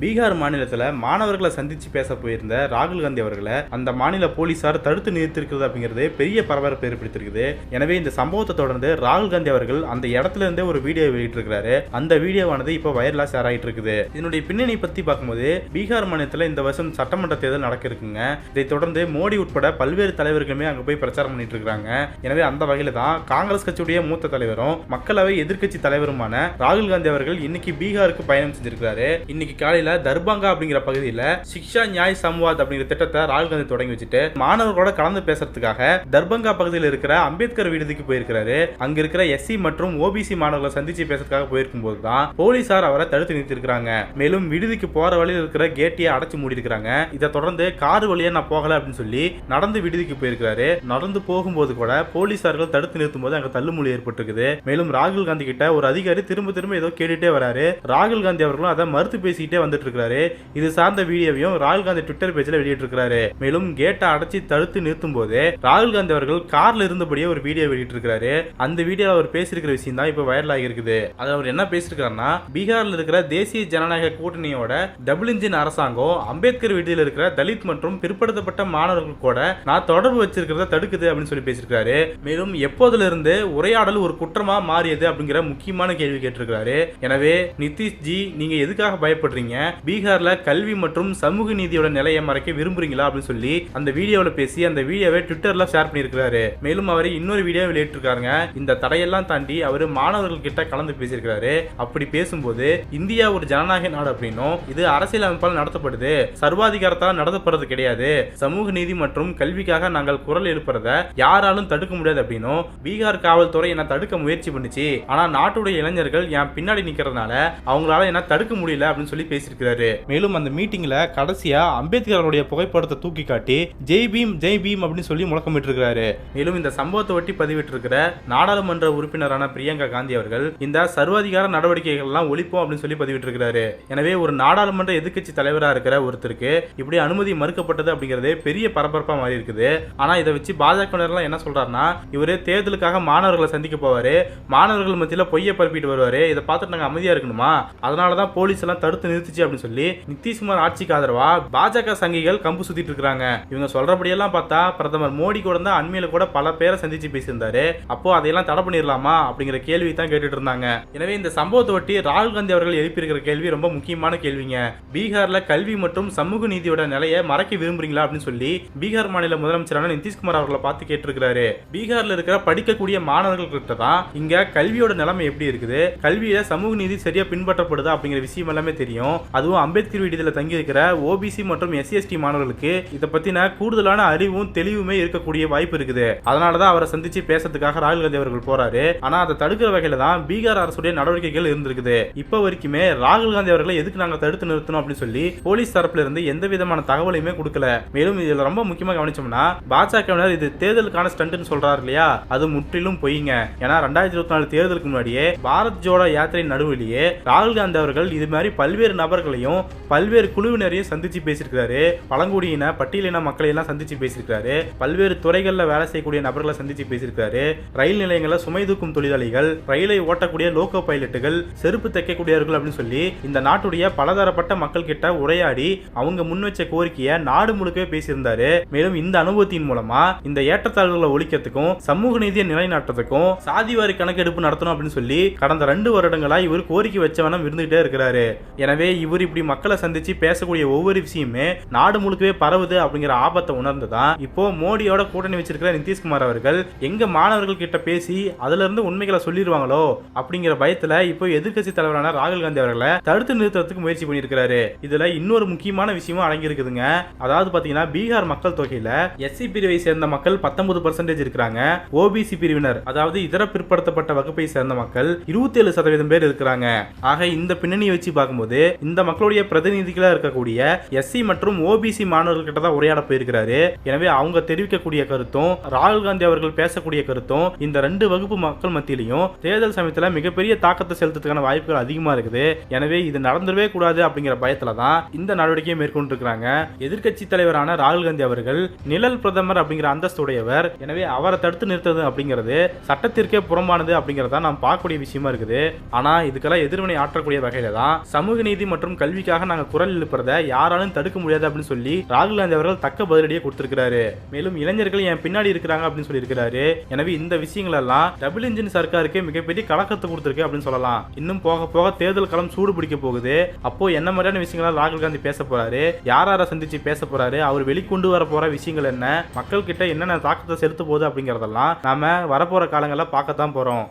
பீகார் மாநிலத்தில் மாணவர்களை சந்தித்து பேச போயிருந்த ராகுல் காந்தி அவர்களை அந்த மாநில போலீசார் தடுத்து நிறுத்திருக்கிறது அப்படிங்கிறது பெரிய பரபரப்பு ஏற்படுத்திருக்குது எனவே இந்த சம்பவத்தை தொடர்ந்து ராகுல் காந்தி அவர்கள் அந்த இடத்துல இருந்தே ஒரு வீடியோ வெளியிட்டிருக்கிறாரு. அந்த வீடியோவானது இப்போ வைரலாக ஷேர் ஆகிட்டு இருக்குது இதனுடைய பின்னணி பற்றி பார்க்கும்போது பீகார் மாநிலத்தில் இந்த வருஷம் சட்டமன்ற தேர்தல் நடக்க இருக்குங்க இதை தொடர்ந்து மோடி உட்பட பல்வேறு தலைவர்களுமே அங்கே போய் பிரச்சாரம் பண்ணிட்டு இருக்காங்க எனவே அந்த வகையில் தான் காங்கிரஸ் கட்சியுடைய மூத்த தலைவரும் மக்களவை எதிர்க்கட்சி தலைவருமான ராகுல் காந்தி அவர்கள் இன்னைக்கு பீகாருக்கு பயணம் செஞ்சிருக்கிறாரு. இன்னைக்கு காலையில் தர்பங்கா அப்படிங்கிற பகுதியில் சிக்ஷா நியாய் சம்வாத் அப்படிங்கிற திட்டத்தை ராகுல் காந்தி தொடங்கி வச்சுட்டு மாணவர்களோட கலந்து பேசுறதுக்காக தர்பங்கா பகுதியில் இருக்கிற அம்பேத்கர் விடுதிக்கு போயிருக்கிறாரு. அங்க இருக்கிற எஸ்சி மற்றும் ஓபிசி மாணவர்களை சந்திச்சு பேசுறதுக்காக போயிருக்கும் போது தான் போலீசார் அவரை தடுத்து நிறுத்திருக்காங்க மேலும் விடுதிக்கு போற வழியில் இருக்கிற கேட்டியை அடைச்சு மூடி இருக்காங்க இதை தொடர்ந்து கார் வழியா நான் போகல அப்படின்னு சொல்லி நடந்து விடுதிக்கு போயிருக்கிறாரு. நடந்து போகும்போது கூட போலீசார்கள் தடுத்து நிறுத்தும் போது அங்க தள்ளுமொழி ஏற்பட்டிருக்குது. மேலும் ராகுல் காந்தி கிட்ட ஒரு அதிகாரி திரும்ப திரும்ப ஏதோ கேட்டுட்டே வராரு. ராகுல் காந்தி அவர்களும் அதை மறுத்து பேசிக்கிட்டே வந்து வந்துட்டு இருக்காரு இது சார்ந்த வீடியோவையும் ராகுல் காந்தி ட்விட்டர் பேஜ்ல வெளியிட்டிருக்கிறாரு. மேலும் கேட்டை அடைச்சி தடுத்து நிறுத்தும் போது ராகுல் காந்தி அவர்கள் கார்ல இருந்தபடியே ஒரு வீடியோ வெளியிட்டிருக்கிறாரு. அந்த வீடியோ அவர் பேசியிருக்கிற விஷயம் தான் இப்போ வைரல் ஆகியிருக்குது. அது அவர் என்ன பேசியிருக்காருன்னா பீகார்ல இருக்கிற தேசிய ஜனநாயக கூட்டணியோட டபுள் இன்ஜின் அரசாங்கம் அம்பேத்கர் விடுதியில் இருக்கிற தலித் மற்றும் பிற்படுத்தப்பட்ட மாணவர்கள் கூட நான் தொடர்பு வச்சிருக்கிறத தடுக்குது அப்படின்னு சொல்லி பேசியிருக்காரு மேலும் எப்போதுல இருந்து உரையாடல் ஒரு குற்றமா மாறியது அப்படிங்கிற முக்கியமான கேள்வி கேட்டிருக்காரு எனவே நிதிஷ்ஜி நீங்க எதுக்காக பயப்படுறீங்க? பீகார்ல கல்வி மற்றும் சமூக நீதியோட நிலையை மறைக்க விரும்புறீங்களா அப்படின்னு சொல்லி அந்த வீடியோல பேசி அந்த வீடியோவை ட்விட்டர்ல ஷேர் பண்ணியிருக்காரு மேலும் அவர் இன்னொரு வீடியோ வெளியிட்டிருக்காருங்க. இந்த தடையெல்லாம் தாண்டி அவர் மாணவர்கள் கிட்ட கலந்து பேசியிருக்காரு அப்படி பேசும்போது இந்தியா ஒரு ஜனநாயக நாடு அப்படின்னும் இது அரசியல் அமைப்பால் நடத்தப்படுது. சர்வாதிகாரத்தால் நடத்தப்படுறது கிடையாது. சமூக நீதி மற்றும் கல்விக்காக நாங்கள் குரல் எழுப்புறத யாராலும் தடுக்க முடியாது அப்படின்னும் பீகார் காவல்துறை என்ன தடுக்க முயற்சி பண்ணுச்சு. ஆனா நாட்டுடைய இளைஞர்கள் என் பின்னாடி நிக்கிறதுனால அவங்களால என்ன தடுக்க முடியல அப்படின்னு சொல்லி பேசியிருக்கிறாரு. மேலும் அந்த மீட்டிங்ல கடைசியா அம்பேத்கருடைய புகைப்படத்தை தூக்கி காட்டி ஜெய் பீம் ஜெய் பீம் அப்படின்னு சொல்லி முழக்கமிட்டு இருக்கிறாரு மேலும் இந்த சம்பவத்தை ஒட்டி பதிவிட்டிருக்கிற நாடாளுமன்ற உறுப்பினரான பிரியங்கா காந்தி அவர்கள் இந்த சர்வாதிகார நடவடிக்கைகள் எல்லாம் ஒழிப்போம் அப்படின்னு சொல்லி பதிவிட்டிருக்கிறாரு. எனவே ஒரு நாடாளுமன்ற எதிர்க்கட்சி தலைவரா இருக்கிற ஒருத்தருக்கு இப்படி அனுமதி மறுக்கப்பட்டது அப்படிங்கிறது பெரிய பரபரப்பா மாறி இருக்குது ஆனா இதை வச்சு பாஜகவினர்லாம் என்ன சொல்றாருன்னா இவரு தேர்தலுக்காக மாணவர்களை சந்திக்க போவாரு மாணவர்கள் மத்தியில பொய்யை பரப்பிட்டு வருவாரு இதை பார்த்துட்டு நாங்க அமைதியா இருக்கணுமா? அதனாலதான் போலீஸ் எல்லாம் தடுத்து நிறுத்திச்சு அப்படின்னு சொல்லி நிதிஷ்குமார் ஆட்சிக்கு ஆதரவா பாஜக சங்கிகள் கம்பு சுத்திட்டு இருக்காங்க. இவங்க சொல்றபடியெல்லாம் பார்த்தா பிரதமர் மோடி கூட தான் அண்மையில கூட பல பேரை சந்திச்சு பேசியிருந்தாரு. அப்போ அதையெல்லாம் தடை பண்ணிடலாமா அப்படிங்கிற கேள்வி தான் கேட்டுட்டு இருந்தாங்க. எனவே இந்த சம்பவத்தை ஒட்டி ராகுல் காந்தி அவர்கள் எழுப்பியிருக்கிற கேள்வி ரொம்ப முக்கியமான கேள்விங்க. பீகார்ல கல்வி மற்றும் சமூக நீதியோட நிலையை மறைக்க விரும்புறீங்களா அப்படின்னு சொல்லி பீகார் மாநில முதலமைச்சரான நிதிஷ்குமார் அவர்களை பார்த்து கேட்டிருக்கிறாரு. பீகார்ல இருக்கிற படிக்கக்கூடிய மாணவர்கள் கிட்ட தான் இங்க கல்வியோட நிலைமை எப்படி இருக்குது? கல்வியில சமூக நீதி சரியா பின்பற்றப்படுதா அப்படிங்கிற விஷயம் எல்லாமே தெரியும். அதுவும் அம்பேத்கர் விடுதியில் தங்கியிருக்கிற ஓபிசி மற்றும் எஸ்சிஎஸ்டி மாணவர்களுக்கு இதை பத்தின கூடுதலான அறிவும் தெளிவுமே இருக்கக்கூடிய வாய்ப்பு இருக்குது. அதனாலதான் அவரை சந்திச்சு பேசுறதுக்காக ராகுல் காந்தி அவர்கள் போறாரு. ஆனா அதை தடுக்கிற வகையில தான் பீகார் அரசுடைய நடவடிக்கைகள் இருந்திருக்குது. இப்போ வரைக்குமே ராகுல் காந்தி அவர்களை எதுக்கு நாங்க தடுத்து நிறுத்தணும் அப்படின்னு சொல்லி போலீஸ் தரப்புல இருந்து எந்த விதமான தகவலையுமே கொடுக்கல. மேலும் இதுல ரொம்ப முக்கியமா கவனிச்சோம்னா பாஜகவினர் இது தேர்தலுக்கான ஸ்டண்ட்னு சொல்றாரு இல்லையா? அது முற்றிலும் பொய்ங்க. ஏன்னா ரெண்டாயிரத்தி இருபத்தி நாலு தேர்தலுக்கு முன்னாடியே பாரத் ஜோடோ யாத்திரை நடுவிலேயே ராகுல் காந்தி அவர்கள் இது மாதிரி பல்வேறு நபர்கள் தலைவர்களையும் பல்வேறு குழுவினரையும் சந்திச்சு பேசியிருக்கிறாரு. பழங்குடியின பட்டியலின மக்களை எல்லாம் சந்திச்சு பேசியிருக்காரு பல்வேறு துறைகளில் வேலை செய்யக்கூடிய நபர்களை சந்திச்சு பேசியிருக்காரு ரயில் நிலையங்களில் சுமை தூக்கும் தொழிலாளிகள் ரயிலை ஓட்டக்கூடிய லோக்கோ பைலட்டுகள் செருப்பு தைக்கக்கூடியவர்கள் அப்படின்னு சொல்லி இந்த நாட்டுடைய பலதரப்பட்ட மக்கள் கிட்ட உரையாடி அவங்க முன்வச்ச கோரிக்கையை நாடு முழுக்கவே பேசியிருந்தாரு. மேலும் இந்த அனுபவத்தின் மூலமா இந்த ஏற்றத்தாழ்வுகளை ஒழிக்கிறதுக்கும் சமூக நீதியை நிலைநாட்டுறதுக்கும் சாதிவாரி கணக்கெடுப்பு நடத்தணும் அப்படின்னு சொல்லி கடந்த ரெண்டு வருடங்களா இவர் கோரிக்கை வச்சவனம் இருந்துகிட்டே இருக்கிறாரு. எனவே இவர் இப்படி மக்களை சந்திச்சு பேசக்கூடிய ஒவ்வொரு விஷயமே நாடு முழுக்கவே பரவுது அப்படிங்கிற ஆபத்தை உணர்ந்துதான். இப்போ மோடியோட கூட்டணி வச்சிருக்கிற நிதிஷ்குமார் அவர்கள் எங்க மாணவர்கள் கிட்ட பேசி அதுல இருந்து உண்மைகளை சொல்லிடுவாங்களோ அப்படிங்கிற பயத்துல இப்போ எதிர்க்கட்சி தலைவரான ராகுல் காந்தி அவர்களை தடுத்து நிறுத்துறதுக்கு முயற்சி பண்ணியிருக்கிறாரு. இதுல இன்னொரு முக்கியமான விஷயமும் அடங்கியிருக்குதுங்க. அதாவது பாத்தீங்கன்னா பீகார் மக்கள் தொகையில எஸ்சி பிரிவை சேர்ந்த மக்கள் பத்தொன்பது பர்சன்டேஜ் இருக்கிறாங்க. ஓபிசி பிரிவினர் அதாவது இதர பிற்படுத்தப்பட்ட வகுப்பை சேர்ந்த மக்கள் இருபத்தி ஏழு சதவீதம் பேர் இருக்கிறாங்க. ஆக இந்த பின்னணியை வச்சு பார்க்கும்போது இந்த மக்களுடைய பிரதிநிதிகளாக இருக்கக்கூடிய எஸ்சி மற்றும் ஓபிசி மாணவர்கள் கிட்ட தான் உரையாட போயிருக்கிறாரு. எனவே அவங்க தெரிவிக்கக்கூடிய கருத்தும் ராகுல் காந்தி அவர்கள் பேசக்கூடிய கருத்தும் இந்த ரெண்டு வகுப்பு மக்கள் மத்தியிலையும் தேர்தல் சமயத்தில் மிகப்பெரிய தாக்கத்தை செலுத்துறதுக்கான வாய்ப்புகள் அதிகமா இருக்குது. எனவே இது நடந்துடவே கூடாது அப்படிங்கிற பயத்தில் தான் இந்த நடவடிக்கையை மேற்கொண்டிருக்கிறாங்க. எதிர்க்கட்சி தலைவரான ராகுல் காந்தி அவர்கள் நிழல் பிரதமர் அப்படிங்கிற அந்தஸ்துடையவர். எனவே அவரை தடுத்து நிறுத்துறது அப்படிங்கிறது சட்டத்திற்கே புறம்பானது அப்படிங்கறத நாம் பார்க்கக்கூடிய விஷயமா இருக்குது. ஆனால் இதுக்கெல்லாம் எதிர்வினை ஆற்றக்கூடிய வகையில தான் சமூக நீதி மற்றும் மற்றும் கல்விக்காக நாங்க குரல் எழுப்புறத யாராலும் தடுக்க முடியாது அப்படின்னு சொல்லி ராகுல் காந்தி அவர்கள் தக்க பதிலடியை கொடுத்திருக்கிறாரு. மேலும் இளைஞர்கள் என் பின்னாடி இருக்கிறாங்க அப்படின்னு சொல்லியிருக்கிறாரு. எனவே இந்த விஷயங்கள் எல்லாம் டபுள் இன்ஜின் சர்க்காருக்கு மிகப்பெரிய கலக்கத்தை கொடுத்திருக்கு அப்படின்னு சொல்லலாம். இன்னும் போக போக தேர்தல் களம் சூடு பிடிக்க போகுது. அப்போ என்ன மாதிரியான விஷயங்கள் ராகுல் காந்தி பேச போறாரு? யார் யாரை சந்திச்சு பேச போறாரு? அவர் வெளிக்கொண்டு வர போற விஷயங்கள் என்ன? மக்கள் கிட்ட என்னென்ன தாக்கத்தை செலுத்த போகுது அப்படிங்கறதெல்லாம் நாம வரப்போற காலங்களில் பார்க்கத்தான் போறோம்.